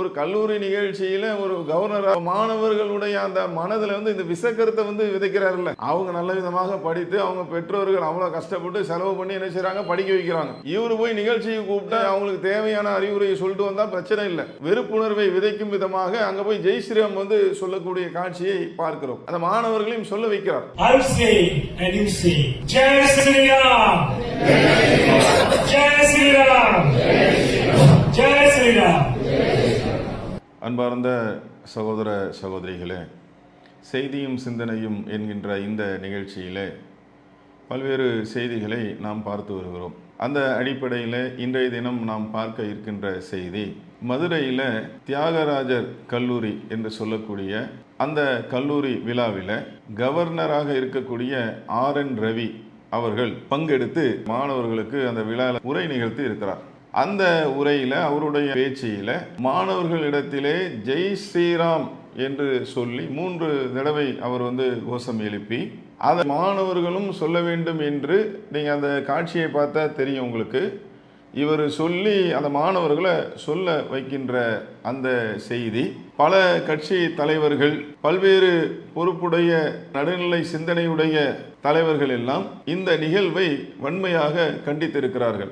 ஒரு கல்லூரி நிகழ்ச்சியில ஒரு கவர்னர் மாணவர்களுடைய அந்த மனதுல வந்து இந்த விசக்கருத்தை வந்து விதைக்கிறாருல்ல. அவங்க நல்ல விதமாக படித்து அவங்க பெற்றோர்கள் அவ்வளவு கஷ்டப்பட்டு செலவு பண்ணி என்ன செய்கிறாங்க படிக்க வைக்கிறாங்க. இவரு போய் நிகழ்ச்சியை கூப்பிட்டு அவங்களுக்கு தேவையான அறிவுரையை சொல்லிட்டு வந்தா பிரச்சனை இல்லை. வெறுப்புணர்வை விதைக்கும் விதமாக அங்க போய் ஜெய் ஸ்ரீராம் வந்து சொல்லக்கூடிய காட்சியை பார்க்கிறோம். அந்த மாணவர்களையும் சொல்ல வைக்கிறார். ஜெய் ஸ்ரீராம். ஜெய் ஸ்ரீராம். ஜெய் ஸ்ரீராம். அன்பார்ந்த சகோதர சகோதரிகளே செய்தியும் சிந்தனையும் என்கின்ற இந்த நிகழ்ச்சியிலே பல்வேறு செய்திகளை நாம் பார்த்து வருகிறோம். அந்த அடிப்படையில் இன்றைய தினம் நாம் பார்க்க இருக்கின்ற செய்தி மதுரையில் தியாகராஜர் கல்லூரி என்று சொல்லக்கூடிய அந்த கல்லூரி விழாவில் கவர்னராக இருக்கக்கூடிய ஆர் என் ரவி அவர்கள் பங்கெடுத்து மாணவர்களுக்கு அந்த விழாவில் உரை நிகழ்த்தி இருக்கிறார். அந்த உரையில் அவருடைய பேச்சியில் மாணவர்களிடத்திலே ஜெய் ஸ்ரீராம் என்று சொல்லி மூன்று தடவை அவர் வந்து கோஷம் எழுப்பி அதை மாணவர்களும் சொல்ல வேண்டும் என்று நீங்கள் அந்த காட்சியை பார்த்தா தெரியும் உங்களுக்கு. இவர் சொல்லி அந்த மாணவர்களை சொல்ல வைக்கின்ற அந்த செய்தி பல கட்சி தலைவர்கள் பல்வேறு பொறுப்புடைய நடுநிலை சிந்தனையுடைய தலைவர்கள் எல்லாம் இந்த நிகழ்வை வன்மையாக கண்டித்திருக்கிறார்கள்!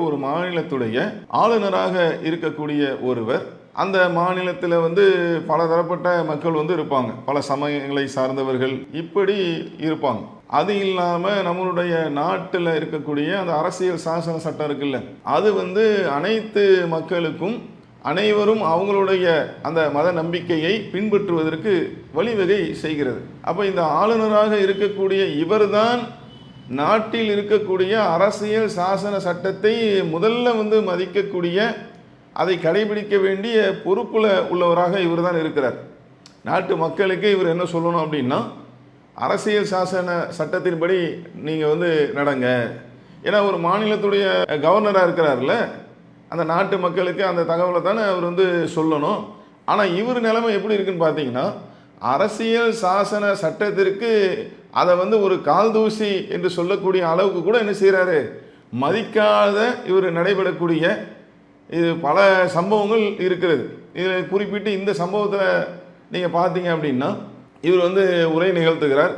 ஒரு மாநிலத்துடைய ஆளுநராக இருக்கக்கூடிய ஒருவர் அந்த மாநிலத்தில் வந்து பல தரப்பட்ட மக்கள் வந்து இருப்பாங்க. பல சமயங்களை சார்ந்தவர்கள் இப்படி இருப்பாங்க. அது இல்லாமல் நம்மளுடைய நாட்டில் இருக்கக்கூடிய அந்த அரசியல் சாசன சட்டம் இருக்குல்ல அது வந்து அனைத்து மக்களுக்கும் அனைவரும் அவங்களுடைய அந்த மத நம்பிக்கையை பின்பற்றுவதற்கு வழிவகை செய்கிறது. அப்போ இந்த ஆளுநராக இருக்கக்கூடிய இவர்தான் நாட்டில் இருக்கக்கூடிய அரசியல் சாசன சட்டத்தை முதல்ல வந்து மதிக்கக்கூடிய அதை கடைபிடிக்க வேண்டிய பொறுப்பில் உள்ளவராக இவர் தான் இருக்கிறார். நாட்டு மக்களுக்கு இவர் என்ன சொல்லணும் அப்படின்னா அரசியல் சாசன சட்டத்தின்படி நீங்கள் வந்து நடங்க. ஏன்னா ஒரு மாநிலத்துடைய கவர்னராக இருக்கிறார்ல அந்த நாட்டு மக்களுக்கு அந்த தகவலை தானே அவர் வந்து சொல்லணும். ஆனால் இவர் நிலைமை எப்படி இருக்குன்னு பார்த்தீங்கன்னா அரசியல் சாசன சட்டத்திற்கு அதை வந்து ஒரு கால் தூசி என்று சொல்லக்கூடிய அளவுக்கு கூட என்ன செய்கிறாரு மதிக்காத இவர் நடைபெறக்கூடிய இது பல சம்பவங்கள் இருக்கிறது. இதில் குறிப்பிட்டு இந்த சம்பவத்தில் நீங்கள் பார்த்தீங்க அப்படின்னா இவர் வந்து உரை நிகழ்த்துகிறார்.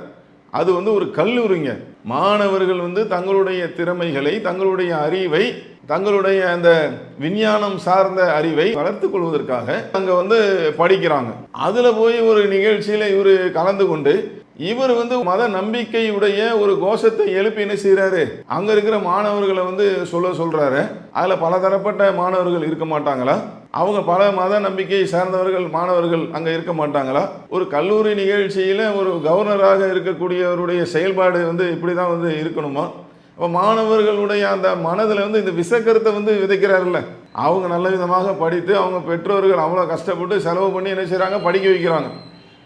அது வந்து ஒரு கல்லூரிங்க. மாணவர்கள் வந்து தங்களுடைய திறமைகளை தங்களுடைய அறிவை தங்களுடைய அந்த விஞ்ஞானம் சார்ந்த அறிவை வளர்த்து கொள்வதற்காக அங்கே வந்து படிக்கிறாங்க. அதில் போய் ஒரு நிகழ்ச்சியில் இவர் கலந்து கொண்டு இவர் வந்து மத நம்பிக்கையுடைய ஒரு கோஷத்தை எழுப்பி என்ன செய்யறாரு அங்க இருக்கிற மாணவர்களை வந்து சொல்ல சொல்றாரு. அதுல பலதரப்பட்ட மாணவர்கள் இருக்க மாட்டாங்களா? அவங்க பல மத நம்பிக்கையை சார்ந்தவர்கள் மாணவர்கள் அங்க இருக்க மாட்டாங்களா? ஒரு கல்லூரி நிகழ்ச்சியில ஒரு கவர்னராக இருக்கக்கூடியவருடைய செயல்பாடு வந்து இப்படிதான் வந்து இருக்கணுமா? இப்போ மாணவர்களுடைய அந்த மனதில் வந்து இந்த விசக்கருத்தை வந்து விதைக்கிறாருல்ல. அவங்க நல்ல விதமாக படித்து அவங்க பெற்றோர்கள் அவ்வளோ கஷ்டப்பட்டு செலவு பண்ணி என்ன செய்கிறாங்க படிக்க வைக்கிறாங்க.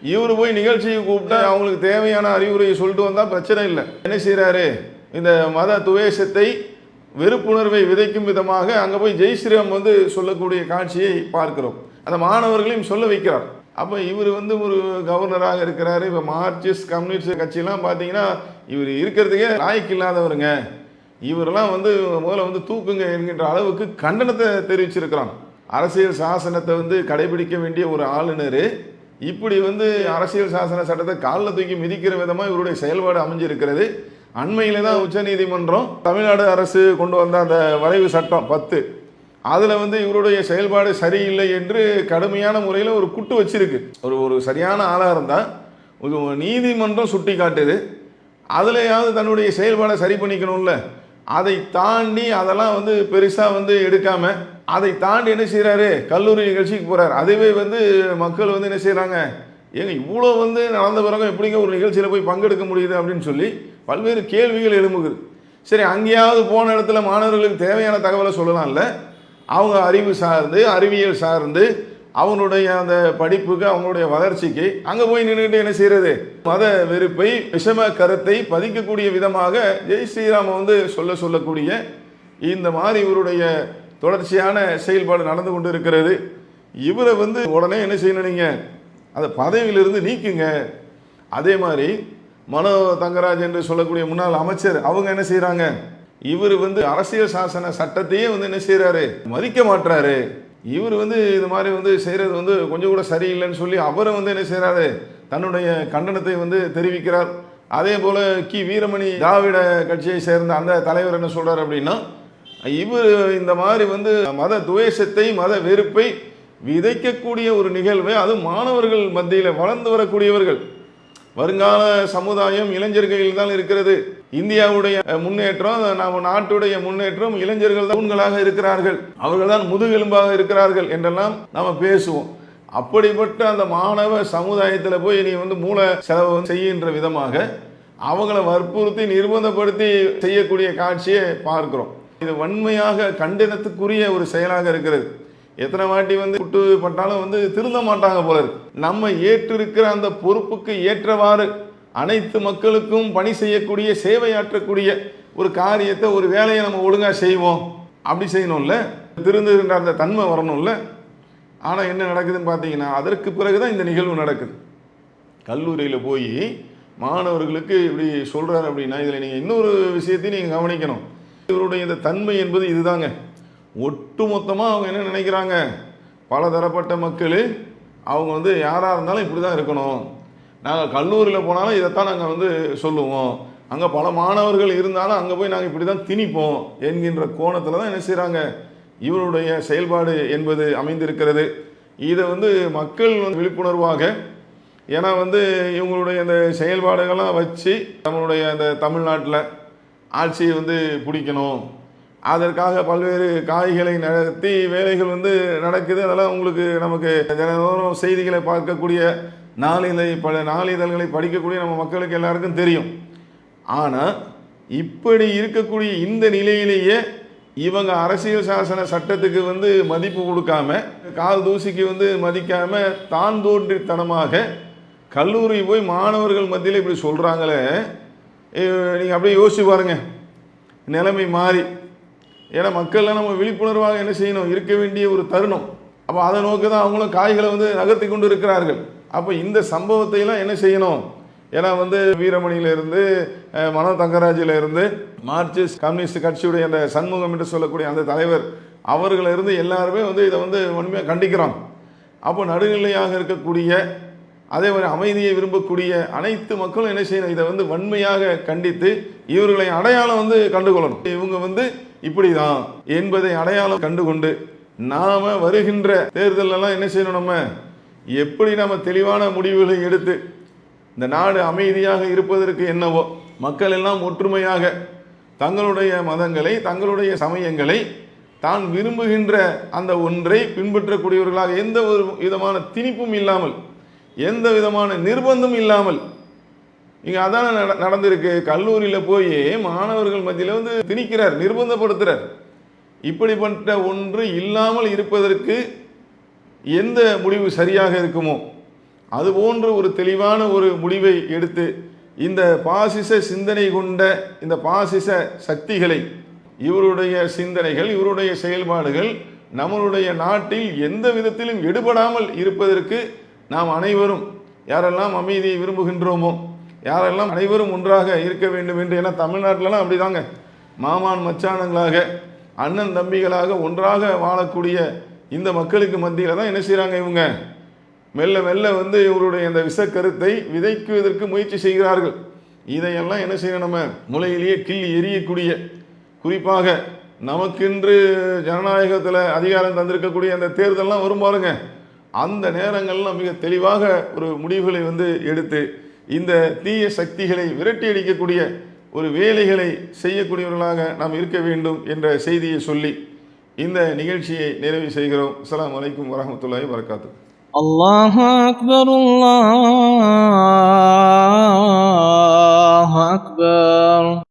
இவர் போய் நிகழ்ச்சியை கூப்பிட்டா அவங்களுக்கு தேவையான அறிவுரையை சொல்லிட்டு வந்தால் பிரச்சனை இல்லை. என்ன செய்கிறாரு இந்த மத துவேஷத்தை வெறுப்புணர்வை விதைக்கும் விதமாக அங்கே போய் ஜெய் ஸ்ரீராம் வந்து சொல்லக்கூடிய காட்சியை பார்க்கிறோம். அந்த மாணவர்களையும் சொல்ல வைக்கிறார். அப்போ இவர் வந்து ஒரு கவர்னராக இருக்கிறார். இப்போ மார்க்சிஸ்ட் கம்யூனிஸ்ட் கட்சியெலாம் பார்த்தீங்கன்னா இவர் இருக்கிறதுக்கே லாய்க்கு இல்லாதவருங்க. இவரெல்லாம் வந்து முதல்ல வந்து தூக்குங்க என்கின்ற அளவுக்கு கண்டனத்தை தெரிவிச்சிருக்கிறான். அரசியல் சாசனத்தை வந்து கடைபிடிக்க வேண்டிய ஒரு ஆளுநர். இப்படி வந்து அரசியல் சாசன சட்டத்தை காலில் தூக்கி மிதிக்கிற விதமாக இவருடைய செயல்பாடு அமைஞ்சிருக்கிறது. அண்மையில் தான் உச்சநீதிமன்றம் தமிழ்நாடு அரசு கொண்டு வந்த அந்த வரைவு சட்டம் பத்து. அதில் வந்து இவருடைய செயல்பாடு சரியில்லை என்று கடுமையான முறையில் ஒரு குட்டு வச்சிருக்கு. ஒரு ஒரு சரியான ஆளாக இருந்தால் ஒரு நீதிமன்றம் சுட்டி காட்டுது அதுலையாவது தன்னுடைய செயல்பாடை சரி பண்ணிக்கணும்ல. அதை தாண்டி அதெல்லாம் வந்து பெருசாக வந்து எடுக்காமல் அதை தாண்டி என்ன செய்கிறாரு கல்லூரி நிகழ்ச்சிக்கு போகிறார் அதுவே வந்து மக்கள் வந்து என்ன செய்கிறாங்க ஏங்க இவ்வளோ வந்து நடந்த பிறகு எப்படிங்க ஒரு நிகழ்ச்சியில் போய் பங்கெடுக்க முடியுது அப்படின்னு சொல்லி பல்வேறு கேள்விகள் எழும்புகுது. சரி அங்கேயாவது போன இடத்துல மாணவர்களுக்கு தேவையான தகவலை சொல்லலாம்ல. அவங்க அறிவு சார்ந்து அறிவியல் சார்ந்து அவங்களுடைய அந்த படிப்புக்கு அவங்களுடைய வளர்ச்சிக்கு அங்கே போய் நின்றுட்டு என்ன செய்கிறது மத வெறுப்பை விஷம கருத்தை பதிக்கக்கூடிய விதமாக ஜெய் ஸ்ரீராம வந்து சொல்ல சொல்லக்கூடிய இந்த மாதிரி இவருடைய தொடர்ச்சியான செயல்பாடு நடந்து கொண்டு இருக்கிறது இவரை வந்து உடனே என்ன செய்யணும் நீங்கள் அந்த பதவியிலிருந்து நீக்குங்க. அதே மாதிரி மனோ தங்கராஜ் என்று சொல்லக்கூடிய முன்னாள் அமைச்சர் அவங்க என்ன செய்கிறாங்க இவர் வந்து அரசியல் சாசன சட்டத்தையே வந்து என்ன செய்கிறாரு மதிக்க மாட்றாரு. இவர் வந்து இது மாதிரி வந்து செய்கிறது வந்து கொஞ்சம் கூட சரியில்லைன்னு சொல்லி அவரை வந்து என்ன செய்கிறாரு தன்னுடைய கண்டனத்தை வந்து தெரிவிக்கிறார். அதே போல் கி. வீரமணி திராவிட கட்சியை சேர்ந்த அந்த தலைவர் என்ன சொல்கிறார் அப்படின்னா இவர் இந்த மாதிரி வந்து மத துவேஷத்தை மத வெறுப்பை விதைக்கக்கூடிய ஒரு நிகழ்வு அது மாணவர்கள் மத்தியில் வளர்ந்து வரக்கூடியவர்கள். வருங்கால சமுதாயம் இளைஞர்களில் தான் இருக்கிறது. இந்தியாவுடைய முன்னேற்றம் நம்ம நாட்டுடைய முன்னேற்றம் இளைஞர்கள் தூண்களாக இருக்கிறார்கள். அவர்கள் தான் முதுகெலும்பாக இருக்கிறார்கள் என்றெல்லாம் நாம் பேசுவோம். அப்படிப்பட்ட அந்த மாணவ சமுதாயத்தில் போய் நீ வந்து மூல செலவு செய்கின்ற விதமாக அவங்கள வற்புறுத்தி நிர்பந்தப்படுத்தி செய்யக்கூடிய காட்சியை பார்க்கிறோம். இது வன்மையாக கண்டனத்துக்குரிய ஒரு செயலாக இருக்கிறது. எத்தனை வாட்டி வந்து குட்டு பட்டாலும் வந்து திருந்த மாட்டாங்க போல இருக்கு. நம்ம ஏற்றிருக்கிற அந்த பொறுப்புக்கு ஏற்றவாறு அனைத்து மக்களுக்கும் பணி செய்யக்கூடிய சேவையாற்றக்கூடிய ஒரு காரியத்தை ஒரு வேலையை நம்ம ஒழுங்காக செய்வோம். அப்படி செய்யணும்ல. திருந்துகின்ற அந்த தன்மை வரணும்ல. ஆனால் என்ன நடக்குதுன்னு பார்த்தீங்கன்னா அதற்கு பிறகு தான் இந்த நிகழ்வு நடக்குது. கல்லூரியில் போய் மாணவர்களுக்கு இப்படி சொல்கிறார் அப்படின்னா இதில் நீங்கள் இன்னொரு விஷயத்தையும் நீங்கள் கவனிக்கணும். இவருடைய இந்த தன்மை என்பது இதுதாங்க. ஒட்டுமொத்தமாக அவங்க என்ன நினைக்கிறாங்க? பலதரப்பட்ட மக்கள் அவங்க வந்து யாராக இருந்தாலும் இப்படி தான் இருக்கணும். நாங்கள் கல்லூரியில் போனாலும் இதைத்தான் நாங்கள் வந்து சொல்லுவோம். அங்கே பல மாணவர்கள் இருந்தாலும் அங்கே போய் நாங்கள் இப்படி தான் திணிப்போம் என்கின்ற கோணத்தில் தான் என்ன செய்கிறாங்க இவருடைய செயல்பாடு என்பது அமைந்திருக்கிறது. இதை வந்து மக்கள் வந்து விழிப்புணர்வாக ஏன்னா வந்து இவங்களுடைய அந்த செயல்பாடுகள்லாம் வச்சு நம்மளுடைய அந்த தமிழ்நாட்டில் ஆட்சியை வந்து பிடிக்கணும். அதற்காக பல்வேறு காய்களை நடத்தி வேலைகள் வந்து நடக்குது. அதெல்லாம் உங்களுக்கு நமக்கு தினந்தோறும் செய்திகளை பார்க்கக்கூடிய நாளிதழை பல நாளிதழ்களை படிக்கக்கூடிய நம்ம மக்களுக்கு எல்லாருக்கும் தெரியும். ஆனால் இப்படி இருக்கக்கூடிய இந்த நிலையிலேயே இவங்க அரசியல் சாசன சட்டத்துக்கு வந்து மதிப்பு கொடுக்காம கால் தூசிக்கு வந்து மதிக்காம தான் தோன்றித்தனமாக கல்லூரி போய் மாணவர்கள் மத்தியில் இப்படி சொல்கிறாங்களே நீங்கள் அப்படியே யோசிச்சு பாருங்கள் நிலைமை மாறி. ஏன்னா மக்கள்லாம் நம்ம விழிப்புணர்வாக என்ன செய்யணும்? இருக்க வேண்டிய ஒரு தருணம். அப்போ அதை நோக்கி தான் அவங்களும் காய்களை வந்து நகர்த்தி கொண்டு இருக்கிறார்கள். அப்போ இந்த சம்பவத்தையெல்லாம் என்ன செய்யணும்? ஏன்னா வந்து வீரமணியிலிருந்து மனோ தங்கராஜில இருந்து மார்க்சிஸ்ட் கம்யூனிஸ்ட் கட்சியுடைய அந்த சண்முகம் என்று சொல்லக்கூடிய அந்த தலைவர் அவர்களிருந்து எல்லாருமே வந்து இதை வந்து உண்மையாக கண்டிக்கிறாங்க அப்போ நடுநிலையாக இருக்கக்கூடிய அதே மாதிரி அமைதியை விரும்பக்கூடிய அனைத்து மக்களும் என்ன செய்யணும்? இதை வந்து வன்மையாக கண்டித்து இவர்களை அடையாளம் வந்து கண்டுகொள்ளணும். இவங்க வந்து இப்படிதான் என்பதை அடையாளம் கண்டுகொண்டு நாம வருகின்ற தேர்தல் எல்லாம் என்ன செய்யணும் நம்ம? எப்படி நம்ம தெளிவான முடிவுகளை எடுத்து இந்த நாடு அமைதியாக இருப்பதற்கு என்னவோ மக்கள் எல்லாம் ஒற்றுமையாக தங்களுடைய மதங்களை தங்களுடைய சமயங்களை தான் விரும்புகின்ற அந்த ஒன்றை பின்பற்றக்கூடியவர்களாக எந்த ஒரு விதமான திணிப்பும் இல்லாமல் எந்த விதமான நிர்பந்தம் இல்லாமல். இங்கே அதான நட- நடந்திருக்கு. கல்லூரியில் போய் மாணவர்கள் மத்தியில் வந்து திணிக்கிறார் நிர்பந்தப்படுத்துகிறார் இப்படிப்பட்ட ஒன்று இல்லாமல் இருப்பதற்கு எந்த முடிவு சரியாக இருக்குமோ அது போன்று ஒரு தெளிவான ஒரு முடிவை எடுத்து இந்த பாசிச சிந்தனை கொண்ட இந்த பாசிச சக்திகளை இவருடைய சிந்தனைகள் இவருடைய செயல்பாடுகள் நம்மளுடைய நாட்டில் எந்த விதத்திலும் எடுபடாமல் இருப்பதற்கு நாம் அனைவரும் யாரெல்லாம் அமைதியை விரும்புகின்றோமோ யாரெல்லாம் அனைவரும் ஒன்றாக இருக்க வேண்டும் என்று ஏன்னா தமிழ்நாட்டிலலாம் அப்படிதாங்க. மாமான் மச்சானங்களாக அண்ணன் தம்பிகளாக ஒன்றாக வாழக்கூடிய இந்த மக்களுக்கு மத்தியில் தான் என்ன செய்கிறாங்க இவங்க? மெல்ல மெல்ல வந்து இவருடைய இந்த விஷக்கருத்தை விதைக்குவதற்கு முயற்சி செய்கிறார்கள். இதையெல்லாம் என்ன செய்யணும் நம்ம? முளையிலேயே கிள்ளி எரியக்கூடிய குறிப்பாக நமக்கென்று ஜனநாயகத்தில் அதிகாரம் தந்திருக்கக்கூடிய அந்த தேர்தல்லாம் வரும் பாருங்கள் அந்த நேரங்களில் மிக தெளிவாக ஒரு முடிவுகளை வந்து எடுத்து இந்த தீய சக்திகளை விரட்டி அடிக்கக்கூடிய ஒரு வேலைகளை செய்யக்கூடியவர்களாக நாம் இருக்க வேண்டும் என்ற செய்தியை சொல்லி இந்த நிகழ்ச்சியை நிறைவு செய்கிறோம். அஸ்லாம் வலைக்கம் வரமத்துல்லாஹி வரகாத்து அல்லாஹ் அக்பர் அல்லாஹ் அக்பர்.